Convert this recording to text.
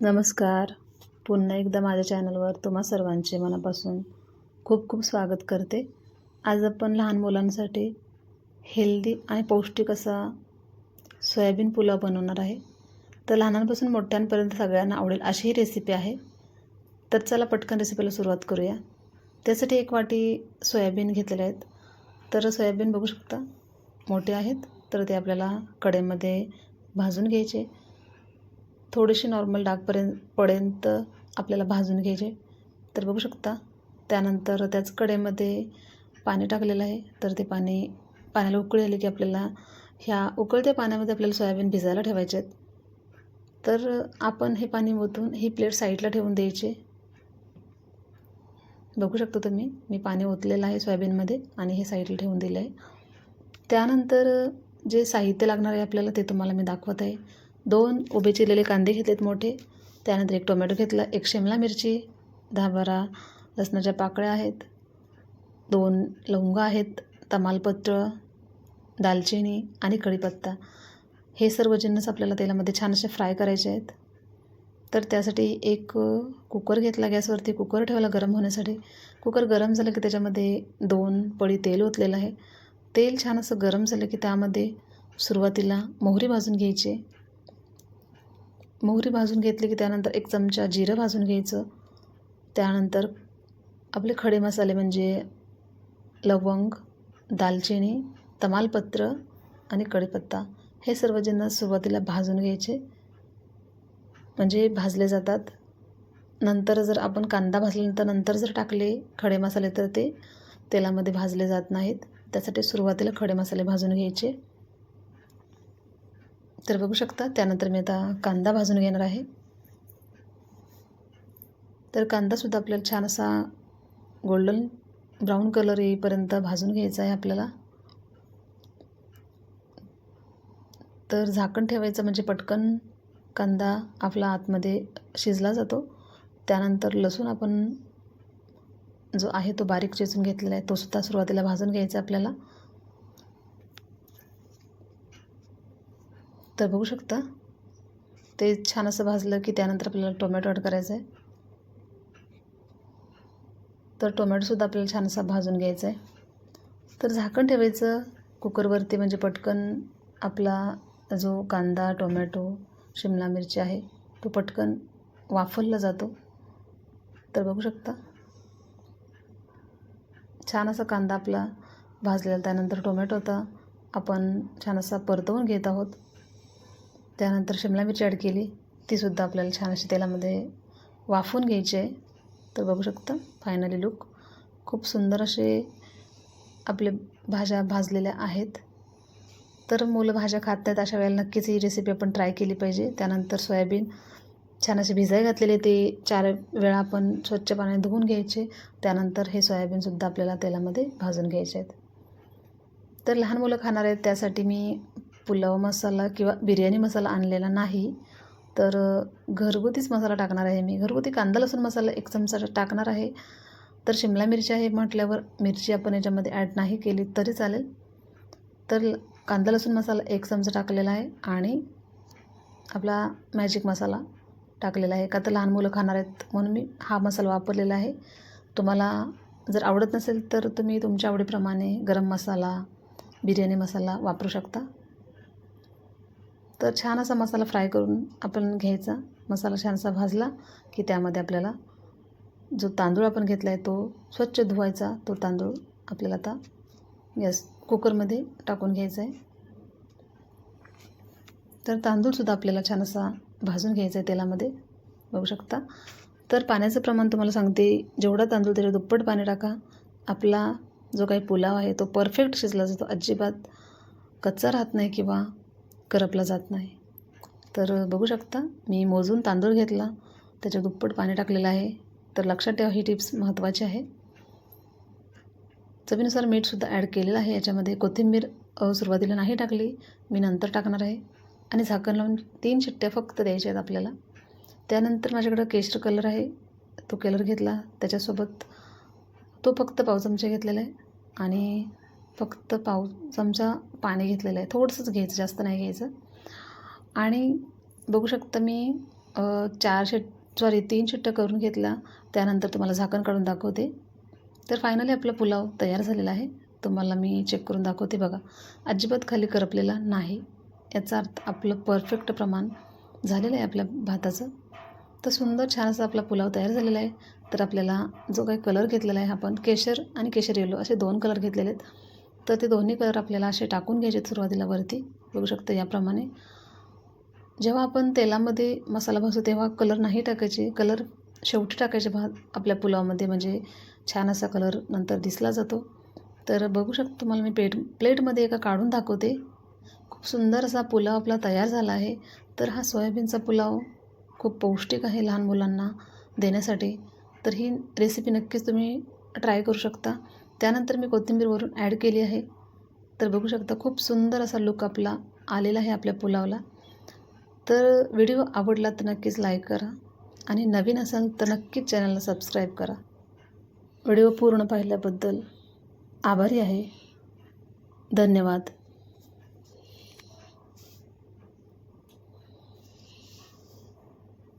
नमस्कार. पुन्हा एकदा माझ्या चॅनलवर तुम्हा सर्वांचे मनापासून खूप खूप स्वागत करते. आज आपण लहान मुलांसाठी हेल्दी आणि पौष्टिक असा सोयाबीन पुलाव बनवणार आहे. तर लहानांपासून मोठ्यांपर्यंत सगळ्यांना आवडेल अशी ही रेसिपी आहे. तर चला पटकन रेसिपीला सुरुवात करूया. त्यासाठी एक वाटी सोयाबीन घेतलेले आहेत. तर सोयाबीन बघू शकता मोठे आहेत. तर ते आपल्याला कडेमध्ये भाजून घ्यायचे. थोडेसे नॉर्मल डागपर्यंत पर्यंत आपल्याला भाजून घ्यायचे. तर बघू शकता त्यानंतर त्याच कडेमध्ये पाणी टाकलेलं आहे. तर ते पाणी पाण्याला उकळी आली की आपल्याला ह्या उकळत्या पाण्यामध्ये आपल्याला सोयाबीन भिजायला ठेवायचे आहेत. तर आपण हे पाणी ओतून ही प्लेट साईडला ठेवून द्यायची. बघू शकता तुम्ही मी पाणी ओतलेलं आहे सोयाबीनमध्ये आणि हे साईडला ठेवून दिलं आहे त्यानंतर जे साहित्य लागणार आहे आपल्याला ते तुम्हाला मी दाखवत आहे. दोन उभे चिरलेले कांदे घेतलेत मोठे. त्यानंतर एक टोमॅटो घेतला एक शिमला मिरची दहा बारा लसणाच्या पाकळ्या आहेत दोन लवंग आहेत तमालपत्र दालचिनी आणि कढीपत्ता. हे सर्व जिन्नस आपल्याला तेलामध्ये छान असे फ्राय करायचे आहेत. तर त्यासाठी एक कुकर घेतला गॅसवरती. कुकर ठेवला गरम होण्यासाठी. कुकर गरम झालं की त्याच्यामध्ये दोन पळी तेल ओतलेलं आहे. तेल छान असं गरम झालं की त्यामध्ये सुरुवातीला मोहरी भाजून घ्यायची. मोहरी भाजून घेतली की त्यानंतर एक चमचा जिरं भाजून घ्यायचं. त्यानंतर आपले खडे मसाले म्हणजे लवंग दालचिनी तमालपत्र आणि कढीपत्ता हे सर्व ज्यांना सुरुवातीला भाजून घ्यायचे म्हणजे भाजले जातात. नंतर जर आपण कांदा भाजल्यानंतर नंतर जर टाकले खडे मसाले तर ते तेलामध्ये भाजले जात नाहीत. त्यासाठी सुरुवातीला खडे मसाले भाजून घ्यायचे. तर बघू शकता. त्यानंतर मी आता कांदा भाजून घेणार आहे. तर कांदासुद्धा आपल्याला छान असा गोल्डन ब्राऊन कलर येईपर्यंत भाजून घ्यायचा आहे आपल्याला. तर झाकण ठेवायचं म्हणजे पटकन कांदा आपला आतमध्ये शिजला जातो. त्यानंतर लसूण आपण जो आहे तो बारीक चेचून घेतलेला आहे तो सुद्धा सुरुवातीला भाजून घ्यायचा आपल्याला. तर बघू शकता. ते छान असं भाजलं की त्यानंतर आपल्याला टोमॅटो ॲड करायचं आहे. तर टोमॅटोसुद्धा आपल्याला छान असा भाजून घ्यायचा आहे. तर झाकण ठेवायचं. कुकरवरती म्हणजे पटकन आपला जो कांदा टोमॅटो शिमला मिरची आहे तो पटकन वाफलला जातो. तर बघू शकता. छान असा कांदा आपला भाजलेला त्यानंतर टोमॅटो होता आपण छान असा परतवून घेत आहोत. त्यानंतर शिमला मिरची ॲड केली. तीसुद्धा आपल्याला छान अशी तेलामध्ये वाफवून घ्यायची आहे. तर बघू शकता फायनली लुक खूप सुंदर असे आपले भाज्या भाजलेल्या आहेत. तर मुलं भाज्या खात नाहीत अशा वेळेला नक्कीच ही रेसिपी आपण ट्राय केली पाहिजे. त्यानंतर सोयाबीन. छान असे भिजाई घातलेले ते. चार वेळा आपण स्वच्छ पाण्याने धुवून घ्यायचे. त्यानंतर हे सोयाबीनसुद्धा आपल्याला तेलामध्ये भाजून घ्यायचे आहेत. तर लहान मुलं खाणार आहेत त्यासाठी मी पुलाव मसाला किंवा बिर्याणी मसाला आणलेला नाही तर घरगुतीच मसाला टाकणार आहे मी. घरगुती कांदा लसूण मसाला एक चमचा टाकणार आहे. तर शिमला मिरची आहे म्हटल्यावर मिरची आपण याच्यामध्ये ॲड नाही केली तरी चालेल. तर कांदा लसूण मसाला एक चमचा टाकलेला आहे आणि आपला मॅजिक मसाला टाकलेला आहे. का तर लहान मुलं खाणार आहेत म्हणून मी हा मसाला वापरलेला आहे. तुम्हाला जर आवडत नसेल तर तुम्ही तुमच्या आवडीप्रमाणे गरम मसाला बिर्याणी मसाला वापरू शकता. तर छान असा मसाला फ्राय करून आपण घ्यायचा. मसाला छानसा भाजला की त्यामध्ये आपल्याला जो तांदूळ आपण घेतला आहे तो स्वच्छ धुवायचा. तो तांदूळ आपल्याला आता गॅस कुकरमध्ये टाकून घ्यायचा आहे तर तांदूळसुद्धा आपल्याला छान असा भाजून घ्यायचा आहे तेलामध्ये. बघू शकता. तर पाण्याचं प्रमाण तुम्हाला सांगते. जेवढा तांदूळ त्याच्या दुप्पट पाणी टाका. आपला जो काही पुलाव आहे तो परफेक्ट शिजला जातो. अजिबात कच्चा राहत नाही किंवा करपला जात नाही. तर बघू शकता मी मोजून तांदूळ घेतला त्याच्या दुप्पट पाणी टाकलेलं आहे. तर लक्षात ठेवा ही टिप्स महत्त्वाची आहे. चवीनुसार मीठसुद्धा ॲड केलेलं आहे. याच्यामध्ये कोथिंबीर सुरुवातीला नाही टाकली मी नंतर टाकणार आहे. आणि झाकण लावून तीन शिट्ट्या फक्त द्यायच्या आहेत आपल्याला. त्यानंतर माझ्याकडं केशर कलर आहे तो कलर घेतला. त्याच्यासोबत तो फक्त पाव चमचे घेतलेला आहे. आणि फक्त पाव चमचा पाणी घेतलेलं आहे. थोडंसंच घ्यायचं जास्त नाही घ्यायचं. आणि बघू शकता मी चार शिट सॉरी तीन शिट्ट्या करून घेतल्या. त्यानंतर तुम्हाला झाकण काढून दाखवते. तर फायनली आपला पुलाव तयार झालेला आहे. तुम्हाला मी चेक करून दाखवते बघा. अजिबात खाली करपलेला नाही. याचा अर्थ आपलं परफेक्ट प्रमाण झालेलं आहे आपल्या भाताचं. तर सुंदर छान असा आपला पुलाव तयार झालेला आहे. तर आपल्याला जो काही कलर घेतलेला आहे आपण केशर आणि केशर येलो असे दोन कलर घेतलेले आहेत. तर ते दोन्ही कलर आपल्याला असे टाकून घ्यायचे सुरुवातीला वरती. बघू शकता याप्रमाणे. जेव्हा आपण तेलामध्ये मसाला भाजतो तेव्हा कलर नाही टाकायचे. कलर शेवटी टाकायचे भात आपल्या पुलावमध्ये. म्हणजे छान असा कलर नंतर दिसला जातो. तर बघू शकतो तुम्हाला मी प्लेट प्लेटमध्ये एका काढून दाखवते. खूप सुंदर असा पुलाव आपला तयार झाला आहे. तर हा सोयाबीनचा पुलाव खूप पौष्टिक आहे लहान मुलांना देण्यासाठी. तर ही रेसिपी नक्कीच तुम्ही ट्राय करू शकता. त्यानंतर मी कोथिंबीरवरून ॲड केली आहे. तर बघू शकता खूप सुंदर असा लुक आपला आलेला आहे आपल्या पुलावला. तर व्हिडिओ आवडला तर नक्कीच लाईक करा आणि नवीन असाल तर नक्कीच चॅनलला सबस्क्राईब करा. व्हिडिओ पूर्ण पाहिल्याबद्दल आभारी आहे. धन्यवाद.